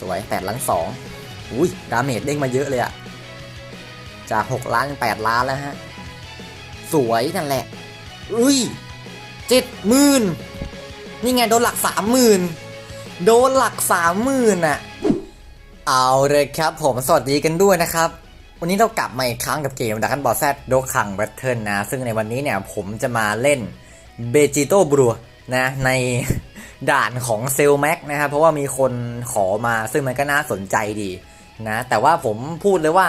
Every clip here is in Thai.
สวย8ล้าน2อุ้ยดาเมจเด้งมาเยอะเลยอะจาก 6 ล้านเป็น8ล้านแล้วฮะ สวยนั่นแหละ อุ้ยเจ็ดหมื่นนี่ไงโดนหลักสามหมื่นโดนหลักสามหมื่นอะเอาเลยครับผมสวัสดีกันด้วยนะครับ วันนี้เรากลับมาอีกครั้งกับเกมดักกันบอสแซดโดคังแบทเทิลนะ ซึ่งในวันนี้เนี่ยผมจะมาเล่นเบจิโต้บรัวนะใน ด่านของเซลแม็กนะครับ เพราะว่ามีคนขอมาซึ่งมันก็น่าสนใจดีนะ แต่ว่าผมพูดเลยว่า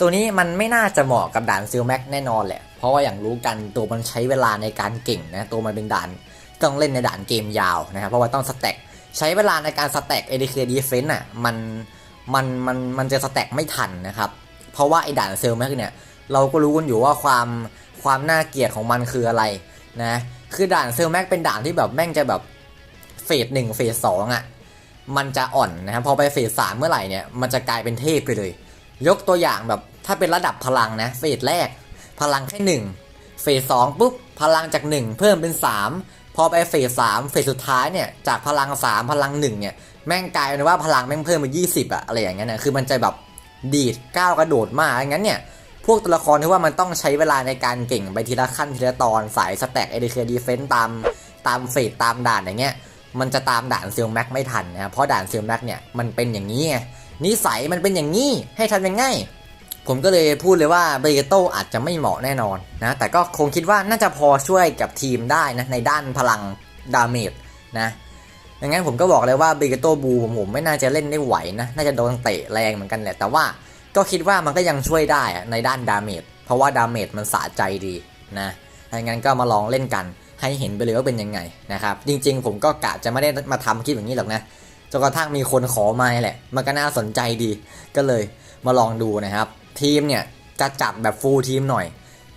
ตัวนี้มันไม่น่าจะเหมาะกับด่านซิลแม็กแน่นอนแหละ เพราะว่าอย่างรู้กันตัวมันใช้เวลาในการเก่งนะ ตัวมันเป็นด่านต้องเล่นในด่านเกมยาวนะครับ เพราะว่าต้องสแต็กใช้เวลาในการสแต็ก ADK Defense อะมันมันมันมันจะสแต็กไม่ทันนะครับ เพราะว่าไอ้ด่านเซลแม็กเนี่ยเราก็รู้กันอยู่ว่าความความน่าเกลียดของมันคืออะไรนะ คือด่านเซลแม็กเป็นด่านที่แบบแม่งจะแบบ เฟสหนึ่งเฟสสองอะมันจะอ่อนนะครับพอไปเฟสสามเมื่อไหร่เนี่ยมันจะกลายเป็นเทพไปเลย ยกตัวอย่างแบบถ้าเป็นระดับพลังนะเฟสแรก พลังแค่หนึ่งเฟสสองปุ๊บพลังจาก1เพิ่มเป็น3พอไปเฟสสามเฟสสุดท้ายเนี่ยจากพลัง3พลัง1เนี่ยแม่งกลายเป็นว่าพลังแม่งเพิ่มมา20อะอะไรอย่างเงี้ยนะคือมันจะแบบดีดก้าวกระโดดมากงั้นเนี่ยพวกตัวละครที่ว่ามันต้องใช้เวลาในการเก่งไปทีละขั้นทีละตอนสายสแต็กเอเดเคดีเฟนต์ตามตามเฟสตามด่านอย่างเงี้ย มันจะตามด่านเซลแม็กไม่ทันนะเพราะด่านเซลแม็กเนี่ยมันเป็นอย่างนี้ไงนิสัยมันเป็นอย่างนี้ให้ทำยังไงผมก็เลยพูดเลยว่าเบเกโตอาจจะไม่เหมาะแน่นอนนะแต่ก็คงคิดว่าน่าจะพอช่วยกับทีมได้นะในด้านพลังดาเมจนะดังนั้นผมก็บอกเลยว่าเบเกโตบูผมผมไม่น่าจะเล่นได้ไหวนะน่าจะโดนเตะแรงเหมือนกันแหละแต่ว่าก็คิดว่ามันก็ยังช่วยได้ในด้านดาเมจเพราะว่าดาเมจมันสะใจดีนะดังนั้นก็มาลองเล่นกัน ให้เห็นไปเลยว่าเป็นยังไงนะครับ จริงๆ ผมก็กะจะไม่ได้มาทำคลิปอย่างนี้หรอกนะจนกระทั่งมีคนขอมาแหละ มันก็น่าสนใจดี ก็เลยมาลองดูนะครับ ทีมเนี่ยจะจัดแบบฟูลทีมหน่อย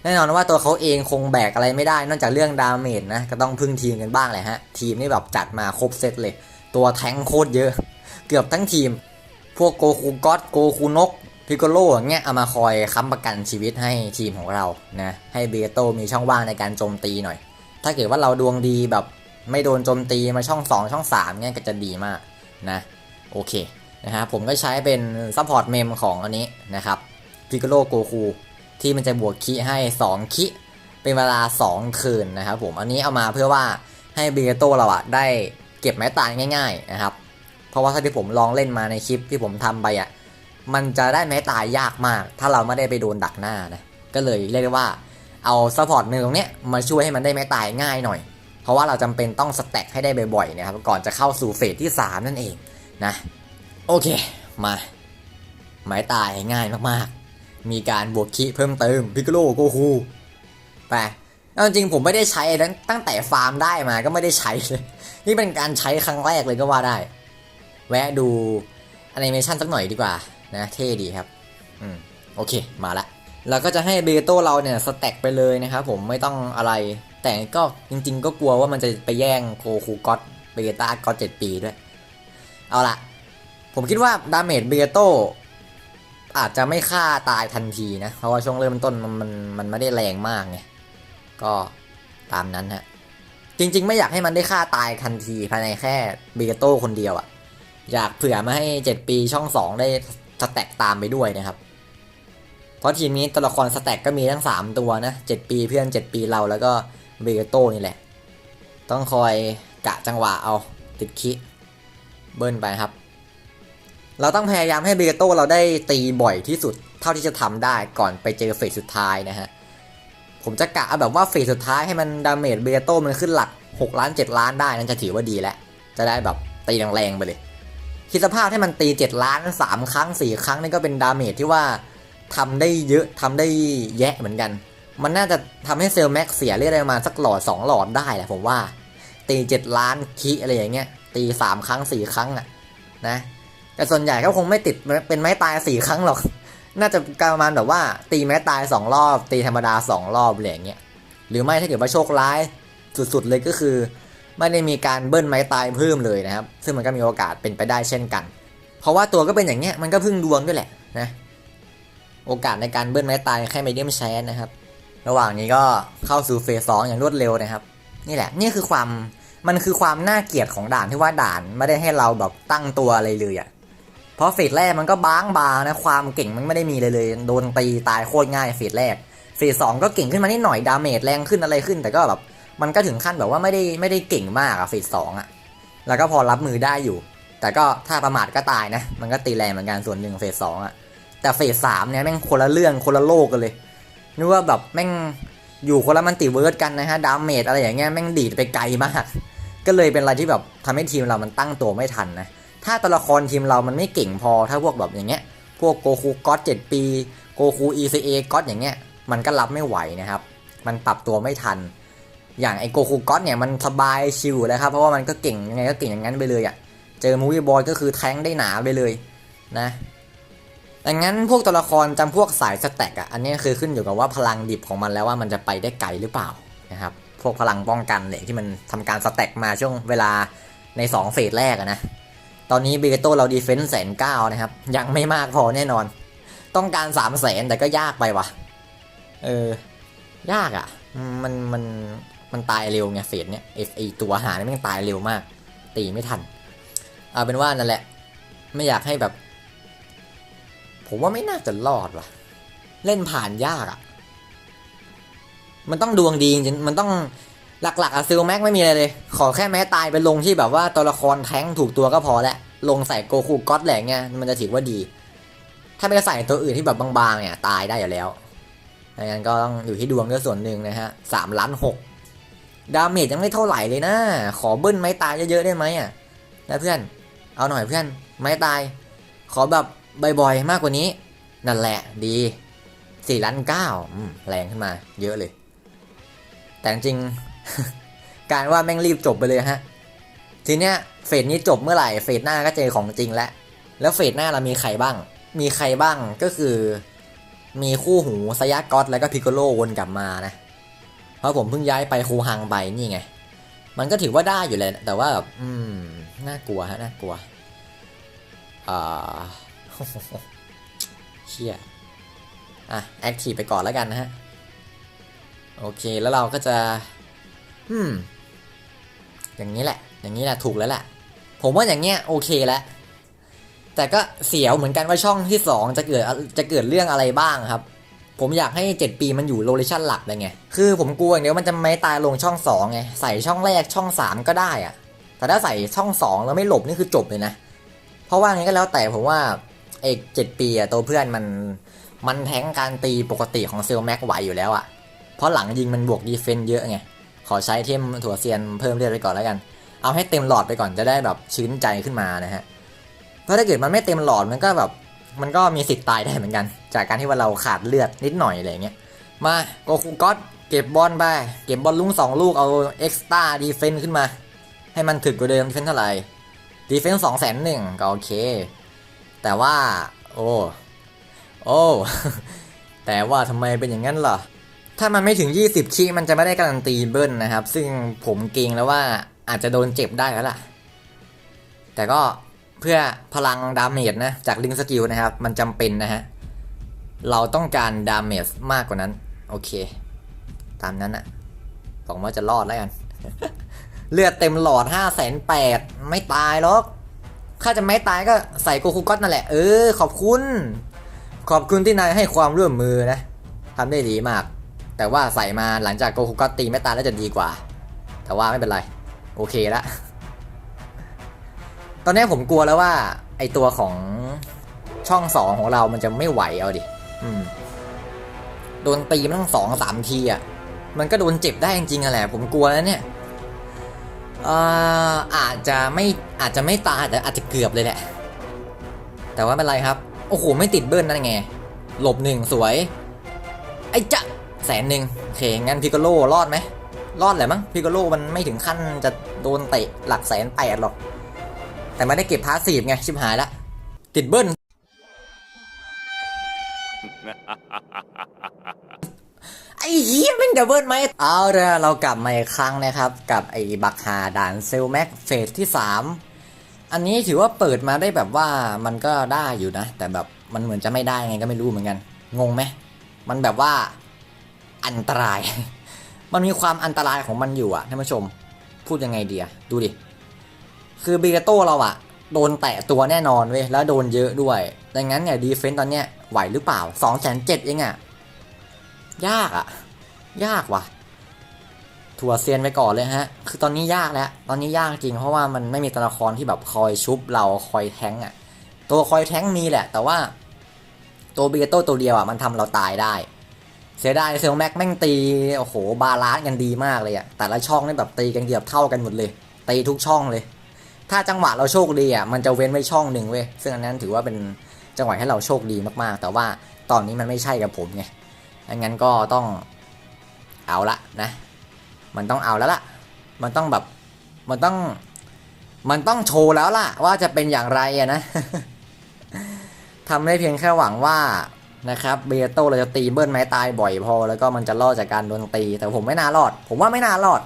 แน่นอนว่าตัวเขาเองคงแบกอะไรไม่ได้ นอกจากเรื่องดาเมจนะ ก็ต้องพึ่งทีมกันบ้างแหละฮะ ทีมนี่แบบจัดมาครบเซตเลย ตัวแทงโคตรเยอะ เกือบทั้งทีม พวกโกคูก็อตโกคูนกพิโกโลอย่างเงี้ยเอามาคอยค้ำประกันชีวิตให้ทีมของเรานะ ให้เบโตมีช่องว่างในการโจมตีหน่อย ถ้าเกิดว่าเราดวงดีแบบไม่โดนโจมตีมาช่อง 2 ช่อง3เงี้ยก็จะดีมากนะโอเคนะฮะผมก็ใช้เป็นซัพพอร์ตเมมของอันนี้นะครับพิกโลโกคูที่มันจะบวกคิให้ 2 คิเป็นเวลา 2 คืนนะครับผมอันนี้เอามาเพื่อว่าให้เบโตเราอะได้เก็บไม้ตายง่าย ๆนะครับ เพราะว่าถ้าที่ผมลองเล่นมาในคลิปที่ผมทำไปอะมันจะได้ไม้ตายยากมาก ถ้าเราไม่ได้ไปโดนดักหน้านะก็เลยเรียกได้ว่า เอาซัพพอร์ตเมมตรงนี้มาช่วยให้มันได้ไม้ตายง่ายหน่อย เพราะว่าเราจำเป็นต้องสแต็กให้ได้บ่อยๆนะครับก่อนจะเข้าสู่เฟสที่ 3 นั่นเองนะโอเคมาหมายตายง่ายมากๆ มีการบวกคีเพิ่มเติมพิกโลโกคูไปเอาจริงผมไม่ได้ใช้นั้นตั้งแต่ฟาร์มได้มาก็ไม่ได้ใช้เลยนี่เป็นการใช้ครั้งแรกเลยก็ว่าได้ แวะดูแอนิเมชันสักหน่อยดีกว่านะเท่ดีครับ อืม โอเค มาละ เราก็จะให้เบโต้เราเนี่ยสแต็กไปเลยนะครับผมไม่ต้องอะไร แต่ก็จริงๆ ก็กลัวว่ามันจะไปแย่งโคคูก็อตเบต้าก็อตเจ็ดปีด้วย เอาละผมคิดว่าดาเมจเบโต้อาจจะไม่ฆ่าตายทันทีนะ เพราะว่าช่วงเริ่มต้นมันมันมันไม่ได้แรงมากไงก็ตามนั้นฮะจริง ๆ ไม่อยากให้มันได้ฆ่าตายทันทีภายในแค่เบโต้คนเดียวอะอยากเผื่อมาให้ 7 ปีช่อง 2 ได้สแต็กตามไปด้วยนะครับ เพราะทีมนี้ตัวละครสแต็กก็มีทั้ง 3 ตัวนะ 7 ปีเพื่อน 7 ปีเราแล้วก็เบโต้นี่แหละ ต้องคอยกะจังหวะเอาติดคิเบิ้ลไปครับ เราต้องพยายามให้เบโต้เราได้ตีบ่อยที่สุดเท่าที่จะทำได้ก่อนไปเจอเฟสสุดท้ายนะฮะ ผมจะกะแบบว่าเฟสสุดท้ายให้มันดาเมจเบโต้มันขึ้นหลัก 6 ล้าน 7 ล้านได้นั่นจะถือว่าดีแล้ว จะได้แบบตีแรงๆไปเลยคิดสภาพให้มันตี 7 ล้าน 3 ครั้ง 4 ครั้งนี่ก็เป็นดาเมจที่ว่า ทำได้เยอะทำได้แยะเหมือนกัน มันน่าจะทำให้เซลแม็กเสียเรียกได้ประมาณสักหลอด 2 หลอดได้แหละผมว่า ตี7ล้านคิอะไรอย่างเงี้ยตี3ครั้ง4ครั้งอะนะแต่ส่วนใหญ่ก็คงไม่ติดเป็นไม้ตายสี่ครั้งหรอก น่าจะประมาณแบบว่า ตีไม้ตายสองรอบ ตีธรรมดาสองรอบอะไรอย่างเงี้ยหรือไม่ถ้าเกิดว่าโชคร้ายสุดๆเลยก็คือ ไม่ได้มีการเบิ้ลไม้ตายเพิ่มเลยนะครับ ซึ่งมันก็มีโอกาสเป็นไปได้เช่นกัน เพราะว่าตัวก็เป็นอย่างเงี้ยมันก็พึ่งดวงด้วยแหละนะ โอกาสในการเบิ้ลไม้ตายแค่ไมเดียมแชนนะครับ ระหว่างนี้ก็เข้าสู่เฟสสองอย่างรวดเร็วนะครับ นี่แหละ นี่คือความมันคือความน่าเกลียดของด่านที่ว่าด่านไม่ได้ให้เราแบบตั้งตัวอะไรเลยอะเพราะเฟสแรกมันก็บ้างบางนะความเก่งมันไม่ได้มีเลยเลย โดนตีตายโคตรง่ายเฟสแรกเฟสสองก็เก่งขึ้นมานิดหน่อยดาเมจแรงขึ้นอะไรขึ้น แต่ก็แบบมันก็ถึงขั้นแบบว่าไม่ได้ไม่ได้เก่งมากอะเฟสสองอะแล้วก็พอรับมือได้อยู่ แต่ก็ถ้าประมาทก็ตายนะ มันก็ตีแรงเหมือนกันส่วนหนึ่งเฟสสองอะ แต่เฟสสามเนี่ยแม่งคนละเรื่องคนละโลกกันเลยนึกว่าแบบแม่งอยู่คนละมันติเวิร์ดกันนะฮะดาเมจอะไรอย่างเงี้ยแม่งดีดไปไกลมาก ก็เลยเป็นอะไรที่แบบทำให้ทีมเรามันตั้งตัวไม่ทันนะถ้าตัวละครทีมเรามันไม่เก่งพอถ้าพวกแบบอย่างเงี้ยพวกโกคูก๊อตเจ็ดปีโกคู ECA ก๊อตอย่างเงี้ยมันก็รับไม่ไหวนะครับ มันปรับตัวไม่ทัน อย่างไอโกคูก๊อตเนี่ยมันสบายชิวแล้วครับเพราะว่ามันก็เก่งยังไงก็เก่งอย่างนั้นไปเลยอะ่ะเจอมูวี่บอยก็คือแทงได้หนาไปเลยนะ ดังนั้นพวกตัวละครจำพวกสายสแต็กอะอันนี้คือขึ้นอยู่กับว่าพลังดิบของมันแล้วว่ามันจะไปได้ไกลหรือเปล่านะครับพวกพลังป้องกันเหล็กที่มันทำการสแต็กมาช่วงเวลาใน 2 เฟสแรกะนะ ตอนนี้เบเกโตเราดีเฟนส์แสนเก้านะครับ ยังไม่มากพอแน่นอน ต้องการ3 0 0แสนแต่ก็ยากไปวะเออ ยากอะ่ะ มันมันมันตายเร็วไงเฟสเนี่ยไอตัวหาเนี่ยมันตายเร็วมาก ตีไม่ทัน เอาเป็นว่านั่นแหละ ไม่อยากให้แบบ ผมว่าไม่น่าจะรอดว่ะ เล่นผ่านยากอะ่ะ มันต้องดวงดีจริงมันต้องหลักๆอะซิลแม็กไม่มีอะไรเลย ขอแค่แม้ตายไปลงที่แบบว่าตัวละครแท้งถูกตัวก็พอแล้วลงใส่โกคูก็อตแหลงเงี้ยมันจะถือว่าดี ถ้าไม่ใส่ตัวอื่นที่แบบบางๆเนี่ยตายได้อยู่แล้วดังนั้นก็ต้องอยู่ที่ดวงด้วยส่วนหนึ่งนะฮะสามล้านหกดาเมจยังไม่เท่าไหร่เลยนะ ขอเบิ้ลไม้ตายเยอะๆได้ไหมอะนะเพื่อน เอาหน่อยเพื่อน ไม้ตาย ขอแบบ บ่อยๆ มากกว่านี้ นั่นแหละดีสี่ล้านเก้าแรงขึ้นมา เยอะเลย แต่จริง การว่าแม่งรีบจบไปเลยฮะ ทีเนี้ยเฟสนี้จบเมื่อไหร่ เฟสหน้าก็เจอของจริงแล้ว แล้วเฟสหน้าเรามีใครบ้าง มีใครบ้างก็คือ มีคู่หูสยากอตแล้วก็พิกโกโลวนกลับมานะ เพราะผมเพิ่งย้ายไปคูฮังไปนี่ไง มันก็ถือว่าได้อยู่เลยแต่ว่าแบบอืมน่ากลัวฮะน่ากลัวอ่า เชี่ยอะแอคทีฟไปก่อนแล้วกันนะฮะ โอเคแล้วเราก็จะ อืม อย่างนี้แหละ อย่างนี้แหละถูกแล้วแหละผมว่าอย่างเงี้ยโอเคแล้วแต่ก็เสียวเหมือนกันว่าช่องที่2จะเกิดจะเกิดเรื่องอะไรบ้างครับ ผมอยากให้ 7 ปีมันอยู่โลเคชั่นหลักเลยไง คือผมกลัวอย่างเดียวมันจะไม่ตายลงช่อง2ไงใส่ช่องแรกช่อง 3 ก็ได้อะแต่ถ้าใส่ช่อง 2 แล้วไม่หลบนี่คือจบเลยนะ เพราะว่างี้ก็แล้วแต่ผมว่า เอกเจ็ดปีอะตัวเพื่อนมันมันแทงการตีปกติของเซลแม็กไหวอยู่แล้วอะเพราะหลังยิงมันบวกดีเฟนต์เยอะไง ขอใช้เทมถั่วเซียนเพิ่มเลือดไปก่อนแล้วกัน เอาให้เต็มหลอดไปก่อนจะได้แบบชื้นใจขึ้นมานะฮะ เพราะถ้าเกิดมันไม่เต็มหลอดมันก็แบบมันก็มีสิทธิ์ตายได้เหมือนกัน จากการที่ว่าเราขาดเลือดนิดหน่อยอะไรเงี้ย มาโกคูก็อตเก็บบอลไป เก็บบอลลุงสองลูกเอาเอ็กซ์ต้าดีเฟนต์ขึ้นมา ให้มันถึกกว่าเดิมดีเฟนต์เท่าไหร่ดีเฟนต์สองแสนหนึ่งก็โอเค แต่ว่า โอ้โอ้แต่ว่าทำไมเป็นอย่างนั้นล่ะ ถ้ามันไม่ถึง 20คีมันจะไม่ได้การันตีเบิ้ลนะครับ ซึ่งผมเกรงแล้วว่าอาจจะโดนเจ็บได้แล้วล่ะ แต่ก็เพื่อพลังดาเมจนะ จากลิงสกิลนะครับ มันจำเป็นนะฮะ เราต้องการดาเมจมากกว่านั้น โอเค ตามนั้นอะหวังว่าจะรอดแล้วกัน เลือดเต็มหลอด5 8 0 0 0ไม่ตายหรอก ถ้าจะไม่ตายก็ใส่โกคูก็ตนั่นแหละ เออ ขอบคุณ ขอบคุณที่นายให้ความร่วมมือนะทำได้ดีมาก แต่ว่าใส่มาหลังจากโกคูก็ตตีไม่ตายแล้วจะดีกว่า แต่ว่าไม่เป็นไร โอเคละ ตอนนี้ผมกลัวแล้วว่า ไอตัวของช่องสองของเรามันจะไม่ไหวเอาดิ อืม โดนตีมันต้องสองสามทีอะ มันก็โดนเจ็บได้จริงๆอะแหละ ผมกลัวแล้วเนี่ย เอ่ออาจจะไม่อาจจะไม่ตายแต่อาจจะเกือบเลยแหละ แต่ว่าไม่เป็นไรครับ โอ้โห ไม่ติดเบิ้ลนั่นไง หลบหนึ่งสวย ไอ้จะแสนหนึ่งโอเค งั้นพิกโลรอดไหม รอดแหละมั้งพิกโลมันไม่ถึงขั้นจะโดนเตะหลักแสนแปดหรอก แต่ไม่ได้เก็บพาสซีฟไง ชิบหายละ ติดเบิ้ล เหี้ยเป็นดับเบิลไหมเอาละเรากลับมาอีกครั้งนะครับ กับไอ้บักฮาด่านเซลแม็กเฟสที่ 3 อันนี้ถือว่าเปิดมาได้แบบว่ามันก็ได้อยู่นะ แต่แบบมันเหมือนจะไม่ได้ไงก็ไม่รู้เหมือนกัน งงไหม มันแบบว่าอันตราย มันมีความอันตรายของมันอยู่อะท่านผู้ชม พูดยังไงเดีอะดูดิ คือเบเกโตเราอะโดนแตะตัวแน่นอนเว้ย แล้วโดนเยอะด้วย ดังนั้นเนี่ยดีเฟนต์ตอนเนี้ยไหวหรือเปล่า2องแสนเจ็ดเองอะยากอะ ยากว่ะ ถั่วเซียนไปก่อนเลยฮะ คือตอนนี้ยากแล้ว ตอนนี้ยากจริง เพราะว่ามันไม่มีตัวละครที่แบบคอยชุบเราคอยแทงก์อะตัวคอยแทงมีแหละ แต่ว่า ตัวเบียโต้ตัวเดียวอะมันทำเราตายได้ เสียดายเซลแม็กแม่งตี โอ้โห บาลานซ์กันดีมากเลยอะแต่ละช่องนี่แบบตีกันเกือบเท่ากันหมดเลย ตีทุกช่องเลย ถ้าจังหวะเราโชคดีอะมันจะเว้นไว้ช่องหนึ่งเว้ย ซึ่งอันนั้นถือว่าเป็นจังหวะให้เราโชคดีมากๆ แต่ว่าตอนนี้มันไม่ใช่กับผมไงดังนั้นก็ต้อง เอาละนะ มันต้องเอาแล้วล่ะ มันต้องแบบ มันต้อง มันต้องโชว์แล้วล่ะ ว่าจะเป็นอย่างไรอะนะทำได้เพียงแค่หวังว่านะครับเบโตเราจะตีเบิ้ลไม้ตายบ่อยพอ แล้วก็มันจะรอดจากการโดนตี แต่ผมไม่น่ารอด ผมว่าไม่น่ารอด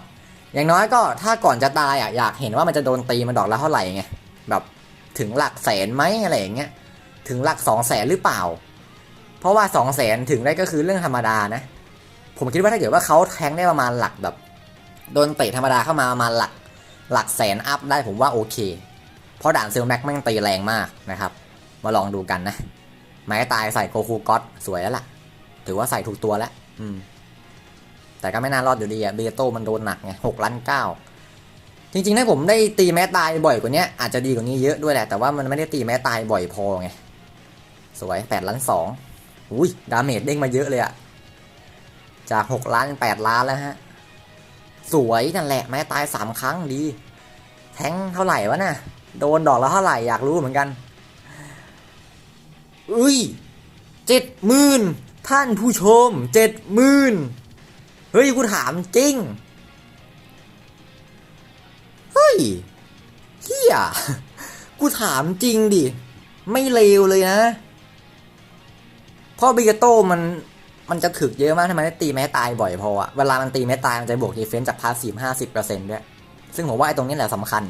อย่างน้อยก็ถ้าก่อนจะตายอะอยากเห็นว่ามันจะโดนตีมันดอกละเท่าไหร่ไงแบบถึงหลักแสนไหมอะไรอย่างเงี้ยถึงหลักสองแสนหรือเปล่า เพราะว่าสองแสนถึงได้ก็คือเรื่องธรรมดานะ ผมคิดว่าถ้าเกิดว่าเขาแทงได้ประมาณหลักแบบโดนเตะธรรมดาเข้ามาประมาณหลักหลักแสนอัพได้ผมว่าโอเค เพราะด่านเซลแม็กแม่งตีแรงมากนะครับ มาลองดูกันนะ ไม้ตายใส่โกคูก็อตสวยแล้วล่ะ ถือว่าใส่ถูกตัวแล้ว อืม แต่ก็ไม่น่ารอดอยู่ดีอะเบโตมันโดนหนักไงหกล้านเก้าจริงๆถ้าผมได้ตีแม้ตายบ่อยกว่านี้อาจจะดีกว่านี้เยอะด้วยแหละ แต่ว่ามันไม่ได้ตีแม้ตายบ่อยพอไง สวยแปดล้านสองอุ้ยดาเมจเด้งมาเยอะเลยอะ จากหกล้านแปดล้านแล้วฮะ สวยนั่นแหละแม้ตายสามครั้งดี แทงเท่าไหร่วะน่ะ โดนดอกแล้วเท่าไหร่อยากรู้เหมือนกันอุ้ยเจ็ดหมื่นท่านผู้ชมเจ็ดหมื่นเฮ้ยกูถามจริง เฮ้ยเฮียกูถามจริงดิ ไม่เลวเลยนะ เพราะบิกาโต้มัน มันจะถึกเยอะมากทำไมไม่ตีแม้ตายบ่อยพออะเวลามันตีแม้ตายมันจะบวกดีเฟนส์จากพาสซีฟห้าสิบเปอร์เซ็นต์ด้วย ซึ่งผมว่าไอ้ตรงนี้แหละสำคัญ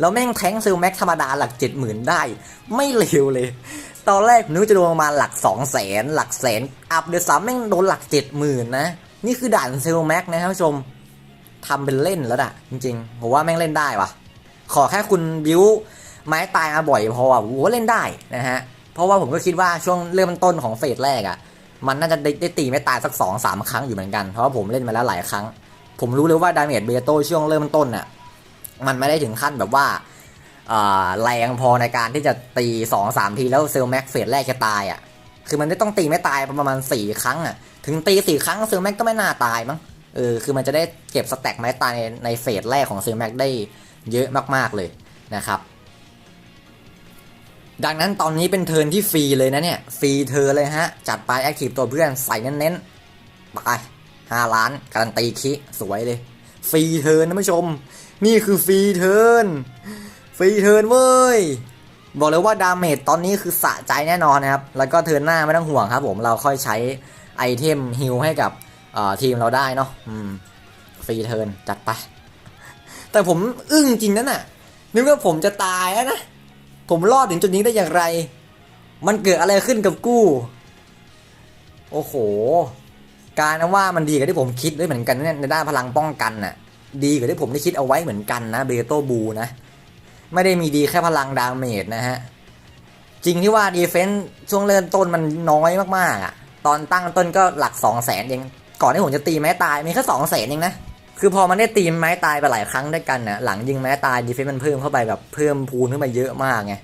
แล้วแม่งแทงซิลแม็กธรรมดาหลักเจ็ดหมื่นได้ ไม่เลวเลย ตอนแรกนึกจะโดนประมาณหลักสองแสนหลักแสน อัพเดือดสามแม่งโดนหลักเจ็ดหมื่นนะ นี่คือด่านเซลแม็กนะครับผู้ชมทำเป็นเล่นแล้วอะจริงๆผมว่าแม่งเล่นได้วะขอแค่คุณบิวไม้ตายมาบ่อยพออะผมว่าเล่นได้นะฮะเพราะว่าผมก็คิดว่าช่วงเริ่มต้นของเฟสแรกอะ มันน่าจะได้ไดตีไม่ตายสักสองสามครั้งอยู่เหมือนกัน เพราะว่าผมเล่นมาแล้วหลายครั้ง ผมรู้เลยว่าดาเมจเบโตช่วงเริ่มต้นอะมันไม่ได้ถึงขั้นแบบว่าแรงพอในการที่จะตีสองสามทีแล้วเซลแม็กเฟสแรกจะตายอะคือมันไม่ต้องตีไม่ตายประมาณสี่ครั้งอะถึงตีสี่ครั้งเซลแม็กก็ไม่น่าตายมั้งเออคือมันจะได้เก็บสแต็กไม้ตายในในเฟสแรกของเซลแม็กได้เยอะมากๆเลยนะครับ ดังนั้นตอนนี้เป็นเทิร์นที่ฟรีเลยนะเนี่ย ฟรีเทินเลยฮะ จัดไปแอคทีฟตัวเพื่อนใส่เน้นๆ ไปห้าล้าน การันตีคิ สวยเลย ฟรีเทิร์นนะผู้ชม นี่คือฟรีเทิร์น ฟรีเทิร์นเว้ย บอกเลยว่าดาเมจตอนนี้คือสะใจแน่นอนนะครับ แล้วก็เทิร์นหน้าไม่ต้องห่วงครับผมเราค่อยใช้ไอเทมฮิลให้กับทีมเราได้เนาะฟรีเทิร์นจัดไป แต่ผมอึ้งจริงนั่นน่ะนึกว่าผมจะตายแล้วนะ ผมรอดถึงจุดนี้ได้อย่างไร มันเกิดอะไรขึ้นกับกู้ โอ้โห การว่ามันดีกับที่ผมคิดด้วยเหมือนกันเนี่ยในด้านพลังป้องกันน่ะ ดีกว่าที่ผมได้คิดเอาไว้เหมือนกันนะเบโตบูนะ ไม่ได้มีดีแค่พลังดาเมจนะฮะ จริงที่ว่าดีเฟนซ์ช่วงเริ่มต้นมันน้อยมากๆอะ ตอนตั้งต้นก็หลัก2 0 0แสนเอง ก่อนที่ผมจะตีไม้ตายมีแค่2 0 0แสนเองนะ คือพอมันได้ตีมไม้ตายไปหลายครั้งด้วยกันน่ะหลังยิงไม้ตายดีเฟนซ์มันเพิ่มเข้าไปแบบเพิ่มพูนขึ้นมาเยอะมากไง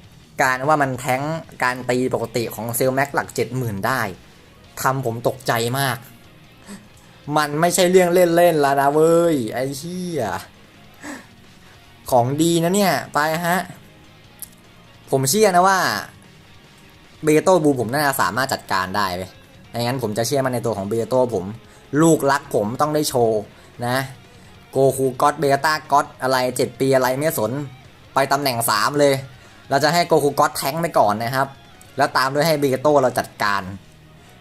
การว่ามันแท้งการตีปกติของเซลแม็กหลัก70,000ได้ทำผมตกใจมาก มันไม่ใช่เรื่องเล่นๆแล้วนะเว้ย ไอ้เหี้ยของดีนะเนี่ย ไปฮะ ผมเชื่อนะว่าเบโต้บูผมน่าจะสามารถจัดการได้เว้ยไม่งั้นผมจะเชื่อมันในตัวของเบโต้ผม ลูกรักผมต้องได้โชว์นะ โกคูก็อตเบต้าก็อตอะไร 7 ปีอะไรไม่สน ไปตำแหน่ง 3 เลย เราจะให้โกคูก็อตแทงไปก่อนนะครับ แล้วตามด้วยให้เบโต้เราจัดการ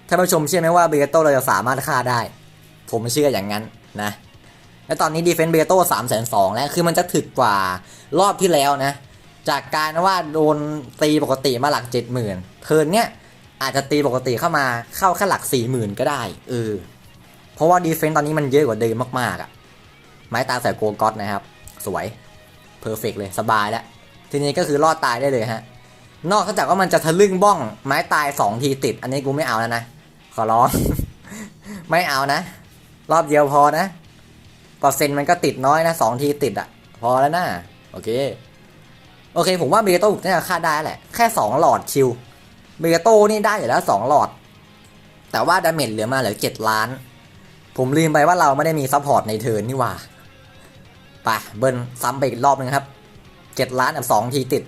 ท่านผู้ชมเชื่อไหมว่าเบโต้เราจะสามารถฆ่าได้ ผมเชื่ออย่างนั้นนะและตอนนี้ดีเฟน s ์เบโต้สามแสนสองแล้ว คือมันจะถึกกว่ารอบที่แล้วนะ จากการว่าโดนตีปกติมาหลักเจ็ดหมื่นเทิร์นเนี้ยอาจจะตีปกติเข้ามาเข้าแค่หลักสี่หมื่นก็ได้เออเพราะว่าดีเฟน s ์ตอนนี้มันเยอะกว่าเดิมมากๆอะ่ะ ไม้ตาใส่โกก็อตนะครับ สวยเพอร์เฟกเลยสบายแล้ว ทีนี้ก็คือรอดตายได้เลยฮะ นอกจากว่ามันจะทะลึ่งบ้องไม้ตายสองทีติด อันนี้กูไม่เอาแล้วนะ ขอร้อง ไม่เอานะ รอบเดียวพอนะเปอร์เซ็นต์มันก็ติดน้อยนะสองทีติดอะพอแล้วนะโอเค โอเค ผมว่าเบโต้น่าจะฆ่าได้แหละ แค่สองหลอดชิวเบโต้นี่ได้อยู่แล้วสองหลอด แต่ว่าดาเมจเหลือมาเหลือเจ็ดล้าน ผมลืมไปว่าเราไม่ได้มีซัพพอร์ตในเทิร์นนี่ว่า ไปเบิ้ลซ้ำไปอีกรอบนึงครับเจ็ดล้านกับสองทีติด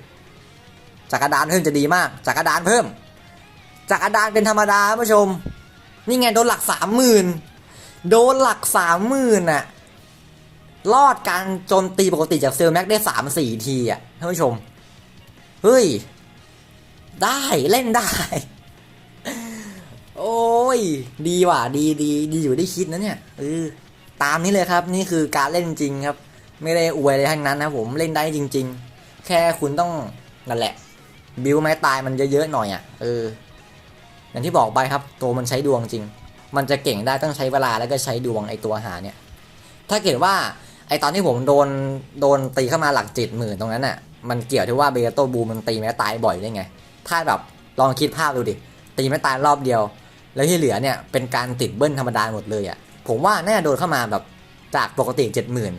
จักรดานเพิ่มจะดีมาก จักรดานเพิ่ม จักรดานเป็นธรรมดาผู้ชม นี่ไงโดนหลักสามหมื่นโดนหลักสามหมื่นอะรอดการโจมตีปกติจากเซลแม็กได้สามสี่ทีอะท่านผู้ชม เฮ้ย ได้เล่นได้ โอ้ย ดีว่ะ ดีดีดีอยู่ได้คิดนะเนี่ยเออตามนี้เลยครับ นี่คือการเล่นจริงครับ ไม่ได้อวยอะไรทั้งนั้นนะผมเล่นได้จริง ๆ แค่คุณต้องนั่นแหละ บิวไม้ตายมันเยอะๆหน่อยอะ่ะเอออย่างที่บอกไปครับ ตัวมันใช้ดวงจริง มันจะเก่งได้ต้องใช้เวลาแล้วก็ใช้ดวงไอตัวหาเนี่ย ถ้าเกิดว่าไอตอนที่ผมโดนโดนตีเข้ามาหลักจ็ดหมื่นตรงนั้นน่ะมันเกี่ยวที่ว่าเบโตบูมันตีไม้ตายบ่อยได้ไง ถ้าแบบลองคิดภาพดูดิ ตีไม้ตายรอบเดียว แล้วที่เหลือเนี่ยเป็นการติดเบิ้ลธรรมดาหมดเลยอะ่ะผมว่าน่าโดนเข้ามาแบบจากปกติเจ็ดหมื่น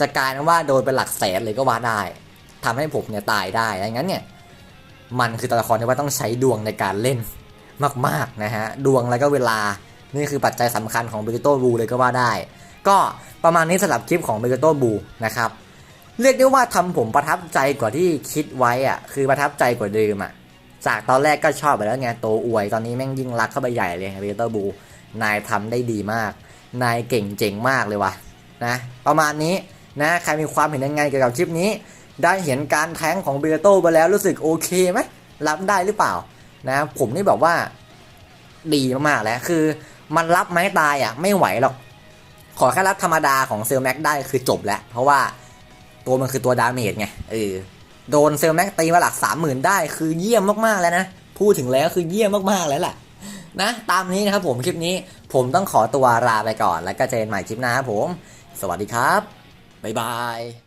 จะกลายเป็นว่าโดนเป็นหลักแสนเลยก็ว่าได้ทำให้ผมเนี่ยตายได้ดังนั้นเนี่ยมันคือตัวละครที่ว่าต้องใช้ดวงในการเล่นมากๆนะฮะดวงแล้วก็เวลานี่คือปัจจัยสำคัญของเบเกโตบูเลยก็ว่าได้ ก็ประมาณนี้สำหรับคลิปของเบเกโตบูนะครับเรียกได้ว่าทำผมประทับใจกว่าที่คิดไว้อะคือประทับใจกว่าเดิมอะจากตอนแรกก็ชอบไปแล้วไงโตอวยตอนนี้แม่งยิ่งรักเข้าไปใหญ่เลยเบเกโตบูนายทำได้ดีมาก นายเก่งเจ๋งมากเลยว่ะนะประมาณนี้ นะใครมีความเห็นยังไงเกี่ยวกับคลิปนี้ ได้เห็นการแท้งของเบเกโตไปแล้วรู้สึกโอเคไหมรับได้หรือเปล่านะผมนี่แบบว่าดีมากๆแล้วคือมันรับไม้ตายอะไม่ไหวหรอก ขอแค่รับธรรมดาของเซลแม็กได้คือจบแล้ว เพราะว่าตัวมันคือตัวดาเมจไงเออโดนเซลแม็กตีมาหลักสามหมื่นได้คือเยี่ยมมากๆแล้วนะ พูดถึงแล้วคือเยี่ยมมากๆแล้วแหละนะ ตามนี้นะครับผมคลิปนี้ผมต้องขอตัวลาไปก่อน แล้วก็เจอกันใหม่คลิปหน้าครับผม สวัสดีครับ บ๊ายบาย